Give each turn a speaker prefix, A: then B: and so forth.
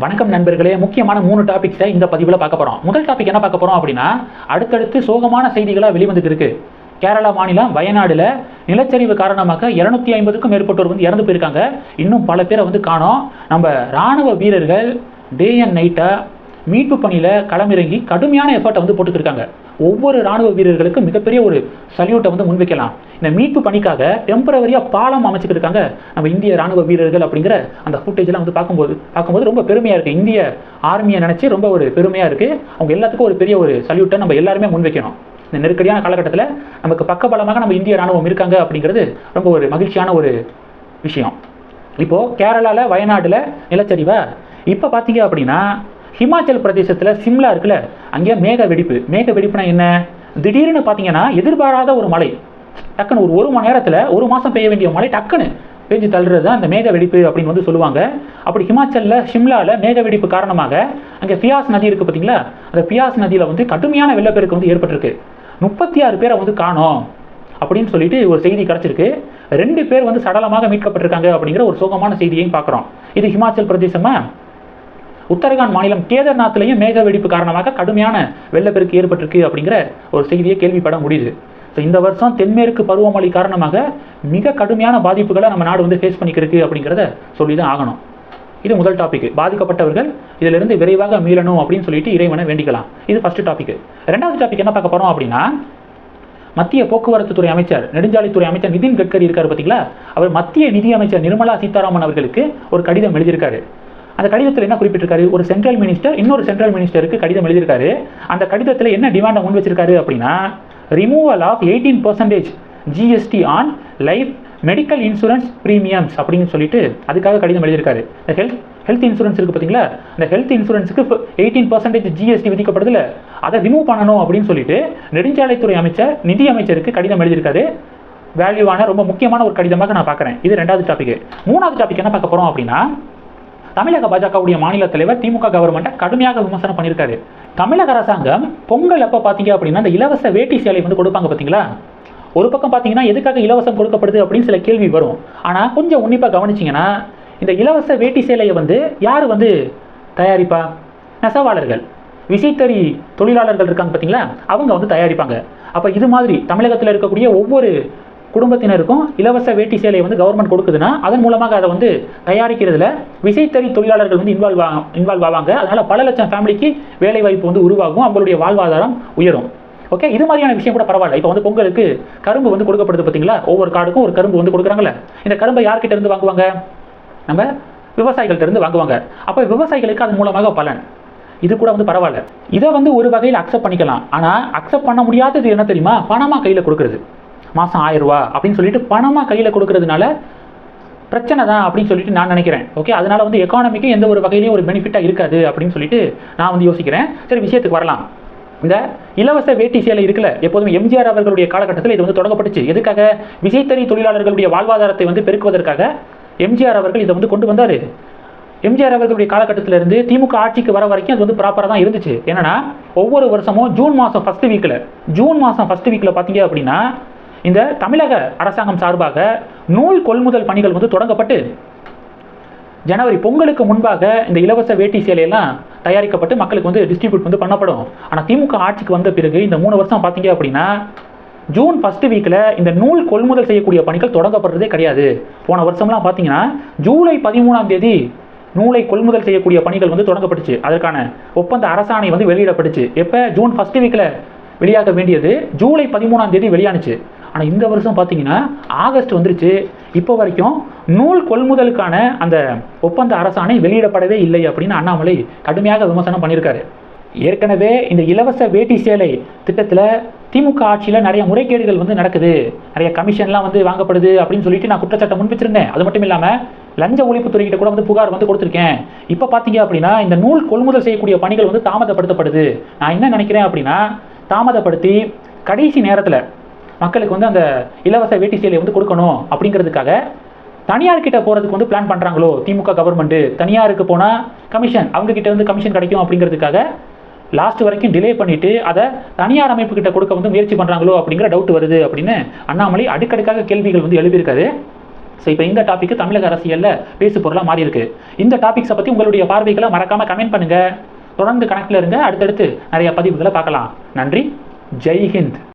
A: வணக்கம் நண்பர்களே முக்கியமான மூணு டாபிக்ஸை இந்த பதிவில் பார்க்க போகிறோம் முதல் டாபிக் என்ன பார்க்க போகிறோம் அப்படின்னா அடுத்தடுத்து சோகமான செய்திகளாக வெளிவந்துட்டு இருக்கு. கேரளா மாநிலம் வயநாடில் நிலச்சரிவு காரணமாக இருநூத்தி ஐம்பதுக்கும் மேற்பட்டோர் வந்து இறந்து போயிருக்காங்க. இன்னும் பல பேரை வந்து காணோம். நம்ம ராணுவ வீரர்கள் டே அண்ட் நைட்டாக மீட்பு பணியில் களமிறங்கி கடுமையான எஃபர்ட்டை வந்து போட்டுக்கிருக்காங்க. ஒவ்வொரு ராணுவ வீரர்களுக்கும் மிகப்பெரிய ஒரு சல்யூட்டை வந்து முன்வைக்கலாம். இந்த மீட்பு பணிக்காக டெம்பரவரியாக பாலம் அமைச்சுக்கிருக்காங்க நம்ம இந்திய ராணுவ வீரர்கள் அப்படிங்கிற அந்த ஃபுட்டேஜ்லாம் வந்து பார்க்கும்போது பார்க்கும்போது ரொம்ப பெருமையாக இருக்குது இந்திய ஆர்மியை நினச்சி ரொம்ப ஒரு பெருமையாக இருக்குது அவங்க எல்லாத்துக்கும் ஒரு பெரிய ஒரு சல்யூட்டை நம்ம எல்லாருமே முன்வைக்கணும். இந்த நெருக்கடியான காலகட்டத்தில் நமக்கு பக்கபலமாக நம்ம இந்திய ராணுவம் இருக்காங்க அப்படிங்கிறது ரொம்ப ஒரு மகிழ்ச்சியான ஒரு விஷயம். இப்போது கேரளாவில் வயநாட்டில் நிலச்சரிவா? இப்போ பார்த்தீங்க அப்படின்னா ஹிமாச்சல் பிரதேசத்தில் சிம்லா இருக்குல்ல அங்கே மேக வெடிப்பு. மேக வெடிப்புனா என்ன? திடீர்னு பார்த்தீங்கன்னா எதிர்பாராத ஒரு மழை. டக்குன்னு ஒரு ஒரு மணி நேரத்தில் ஒரு மாதம் பெய்ய வேண்டிய மழை டக்குன்னு பெஞ்சு தள்ளுறது தான் அந்த மேக வெடிப்பு அப்படின்னு வந்து சொல்லுவாங்க. அப்படி ஹிமாச்சலில் ஷிம்லாவில் மேக வெடிப்பு காரணமாக அங்கே பியாஸ் நதி இருக்குது பார்த்தீங்களா அந்த பியாஸ் நதியில் வந்து கடுமையான வெள்ளப்பெருக்கு வந்து ஏற்பட்டிருக்கு. முப்பத்தி ஆறு பேரை வந்து காணோம் அப்படின்னு சொல்லிட்டு ஒரு செய்தி கிடச்சிருக்கு. ரெண்டு பேர் வந்து சடலமாக மீட்கப்பட்டிருக்காங்க அப்படிங்கிற ஒரு சோகமான செய்தியையும் பார்க்குறோம். இது ஹிமாச்சல் பிரதேசமாக உத்தரகாண்ட் மாநிலம் கேதர்நாத்லையும் மேக வெடிப்பு காரணமாக கடுமையான வெள்ளப்பெருக்கு ஏற்பட்டிருக்கு அப்படிங்கிற ஒரு செய்தியை கேள்விப்பட முடியுது. ஸோ இந்த வருஷம் தென்மேற்கு பருவமழை காரணமாக மிக கடுமையான பாதிப்புகளை நம்ம நாடு வந்து ஃபேஸ் பண்ணிக்கிருக்கு அப்படிங்கிறத சொல்லி தான் ஆகணும். இது முதல் டாபிக் பாதிக்கப்பட்டவர்கள் இதிலிருந்து விரைவாக மீளணும் அப்படின்னு சொல்லிட்டு இறைவனை வேண்டிக்கலாம். இது ஃபர்ஸ்ட் டாபிக் ரெண்டாவது டாபிக் என்ன பார்க்க போகிறோம் அப்படின்னா மத்திய போக்குவரத்து துறை அமைச்சர் நெடுஞ்சாலைத்துறை அமைச்சர் நிதின் கட்கரி இருக்கார் பார்த்தீங்களா அவர் மத்திய நிதி அமைச்சர் நிர்மலா சீதாராமன் அவர்களுக்கு ஒரு கடிதம் எழுதியிருக்காரு. அந்த கடிதத்தில் என்ன குறிப்பிட்டிருக்காரு? ஒரு சென்ட்ரல் மினிஸ்டர் இன்னொரு சென்ட்ரல் மினிஸ்டருக்கு கடிதம் எழுதியிருக்காரு. அந்த கடிதத்தில் என்ன டிமாண்டை முன் வச்சிருக்காரு அப்படின்னா removal of eighteen percentage GST on life medical insurance premiums அப்படின்னு சொல்லிட்டு அதுக்காக கடிதம் எழுதியிருக்காரு. இந்த ஹெல்த் ஹெல்த் இன்சூரன்ஸ் இருக்குது பார்த்தீங்களா அந்த ஹெல்த் இன்சூரன்ஸுக்கு எயிட்டீன் பர்சன்டேஜ் ஜிஎஸ்டி விதிக்கப்படுதுல. அதை ரிமூவ் பண்ணணும் அப்படின்னு சொல்லிட்டு நெடுஞ்சாலைத்துறை அமைச்சர் நிதி அமைச்சருக்கு கடிதம் எழுதியிருக்காரு. வேல்யூவான ரொம்ப முக்கியமான ஒரு கடிதமாக நான் பார்க்குறேன் இது ரெண்டாவது டாபிக் மூணாவது டாபிக் என்ன பார்க்க போகிறோம் அப்படின்னா தமிழக பாஜகவுடைய மாநில தலைவர் திமுக கவர்மெண்ட்டை கடுமையாக விமர்சனம் பண்ணியிருக்காரு. தமிழக அரசாங்கம் பொங்கல் அப்போ பார்த்தீங்க அப்படின்னா இந்த இலவச வேட்டி சேலை வந்து கொடுப்பாங்க பார்த்தீங்களா ஒரு பக்கம் பார்த்தீங்கன்னா எதுக்காக இலவசம் கொடுக்கப்படுது அப்படின்னு சில கேள்வி வரும். ஆனால் கொஞ்சம் உன்னிப்பாக கவனிச்சிங்கன்னா இந்த இலவச வேட்டி சேலையை வந்து யார் வந்து தயாரிப்பா? நெசவாளர்கள். விசைத்தறி தொழிலாளர்கள் இருக்காங்க பார்த்தீங்களா அவங்க வந்து தயாரிப்பாங்க. அப்போ இது மாதிரி தமிழகத்தில் இருக்கக்கூடிய ஒவ்வொரு குடும்பத்தினருக்கும் இலவச வேட்டி சேலையை வந்து கவர்மெண்ட் கொடுக்குதுன்னா அதன் மூலமாக அதை வந்து தயாரிக்கிறதுல விசைத்தறி தொழிலாளர்கள் வந்து இன்வால்வ் இன்வால்வ் ஆவாங்க. அதனால் பல லட்சம் ஃபேமிலிக்கு வேலை வாய்ப்பு வந்து உருவாகும் அவங்களுடைய வாழ்வாதாரம் உயரும். ஓகே இது மாதிரியான விஷயம் கூட பரவாயில்ல. இப்போ வந்து பொங்கலுக்கு கரும்பு வந்து கொடுக்கப்படுது பார்த்தீங்களா? ஒவ்வொரு கார்டுக்கும் ஒரு கரும்பு வந்து கொடுக்குறாங்களே இந்த கரும்பை யார்கிட்ட இருந்து வாங்குவாங்க? நம்ம விவசாயிகள்கிட்ட இருந்து வாங்குவாங்க. அப்போ விவசாயிகளுக்கு அதன் மூலமாக பலன். இது கூட வந்து பரவாயில்ல. இதை வந்து ஒரு வகையில் அக்செப்ட் பண்ணிக்கலாம். ஆனால் அக்செப்ட் பண்ண முடியாதது என்ன தெரியுமா? பணமாக கையில் கொடுக்குறது. மாதம் ஆயிரம் ரூபா அப்படின்னு சொல்லிட்டு பணமாக கையில் கொடுக்கறதுனால பிரச்சனை தான் அப்படின்னு சொல்லிட்டு நான் நினைக்கிறேன். ஓகே அதனால் வந்து எக்கானமிக்கு எந்த ஒரு வகையிலையும் ஒரு பெனிஃபிட்டாக இருக்காது அப்படின்னு சொல்லிட்டு நான் வந்து யோசிக்கிறேன். சரி விஷயத்துக்கு வரலாம். இந்த இலவச வேட்டி சேலை இருக்குல்ல எப்போதும் எம்ஜிஆர் அவர்களுடைய காலகட்டத்தில் இது வந்து தொடங்கப்பட்டுச்சு. எதுக்காக? விசைத்தறி தொழிலாளர்களுடைய வாழ்வாதாரத்தை வந்து பெருக்குவதற்காக எம்ஜிஆர் அவர்கள் இதை வந்து கொண்டு வந்தார். எம்ஜிஆர் அவர்களுடைய காலகட்டத்திலிருந்து திமுக ஆட்சிக்கு வர வரைக்கும் அது வந்து ப்ராப்பராக தான் இருந்துச்சு. என்னன்னா ஒவ்வொரு வருஷமும் ஜூன் மாதம் ஃபர்ஸ்ட் வீக்கில் ஜூன் மாதம் ஃபர்ஸ்ட் வீக்கில் பார்த்தீங்க அப்படின்னா இந்த தமிழக அரசாங்கம் சார்பாக நூல் கொள்முதல் பணிகள் வந்து தொடங்கப்பட்டு ஜனவரி பொங்கலுக்கு முன்பாக இந்த இலவச வேட்டி சேலையெல்லாம் தயாரிக்கப்பட்டு மக்களுக்கு வந்து டிஸ்ட்ரிபியூட் வந்து பண்ணப்படும். ஆனால் திமுக ஆட்சிக்கு வந்த பிறகு இந்த மூணு வருஷம் பார்த்தீங்க அப்படின்னா ஜூன் ஃபஸ்ட்டு வீக்கில் இந்த நூல் கொள்முதல் செய்யக்கூடிய பணிகள் தொடங்கப்படுறதே கிடையாது. போன வருஷம்லாம் பார்த்தீங்கன்னா ஜூலை பதிமூணாம் தேதி நூலை கொள்முதல் செய்யக்கூடிய பணிகள் வந்து தொடங்கப்பட்டுச்சு. அதற்கான ஒப்பந்த அரசாணை வந்து வெளியிடப்பட்டுச்சு. எப்போ? ஜூன் ஃபர்ஸ்ட் வீக்கில் வெளியாக வேண்டியது ஜூலை பதிமூணாம் தேதி வெளியானுச்சு. ஆனால் இந்த வருஷம் பார்த்தீங்கன்னா ஆகஸ்ட் வந்துருச்சு. இப்போ வரைக்கும் நூல் கொள்முதலுக்கான அந்த ஒப்பந்த அரசாணை வெளியிடப்படவே இல்லை அப்படின்னு அண்ணாமலை கடுமையாக விமர்சனம் பண்ணியிருக்காரு. ஏற்கனவே இந்த இலவச வேட்டி சேலை திட்டத்தில் திமுக ஆட்சியில் நிறைய முறைகேடுகள் வந்து நடக்குது. நிறைய கமிஷன்லாம் வந்து வாங்கப்படுது அப்படின்னு சொல்லிட்டு நான் குற்றச்சாட்டை முன்வச்சிருந்தேன். அது மட்டும் இல்லாமல் லஞ்ச ஒழிப்புத்துறைகிட்ட கூட வந்து புகார் வந்து கொடுத்துருக்கேன். இப்போ பார்த்தீங்க அப்படின்னா இந்த நூல் கொள்முதல் செய்யக்கூடிய பணிகள் வந்து தாமதப்படுத்தப்படுது. நான் என்ன நினைக்கிறேன் அப்படின்னா தாமதப்படுத்தி கடைசி நேரத்தில் மக்களுக்கு வந்து அந்த இலவச வேட்டி சேலை வந்து கொடுக்கணும் அப்படிங்கிறதுக்காக தனியார் கிட்ட போகிறதுக்கு வந்து பிளான் பண்ணுறாங்களோ திமுக கவர்மெண்ட்டு தனியாருக்கு போனால் கமிஷன் அவங்க கிட்ட வந்து கமிஷன் கிடைக்கும் அப்படிங்கிறதுக்காக லாஸ்ட் வரைக்கும் டிலே பண்ணிவிட்டு அதை தனியார் அமைப்பு கிட்ட கொடுக்க வந்து முயற்சி பண்ணுறாங்களோ அப்படிங்கிற டவுட் வருது அப்படின்னு அண்ணாமலை அடுக்கடுக்காக கேள்விகள் வந்து எழுதியிருக்காரு ஸோ இப்போ இந்த டாப்பிக்கு தமிழக அரசியலில் பேசு பொருளாக மாறி இருக்கு இந்த டாபிக்ஸை பற்றி உங்களுடைய பார்வைகளை மறக்காமல் கமெண்ட் பண்ணுங்கள் தொடர்ந்து கணக்கில் இருங்க. அடுத்தடுத்து நிறைய பதிவுகளை பார்க்கலாம். நன்றி. ஜெய் ஹிந்த்.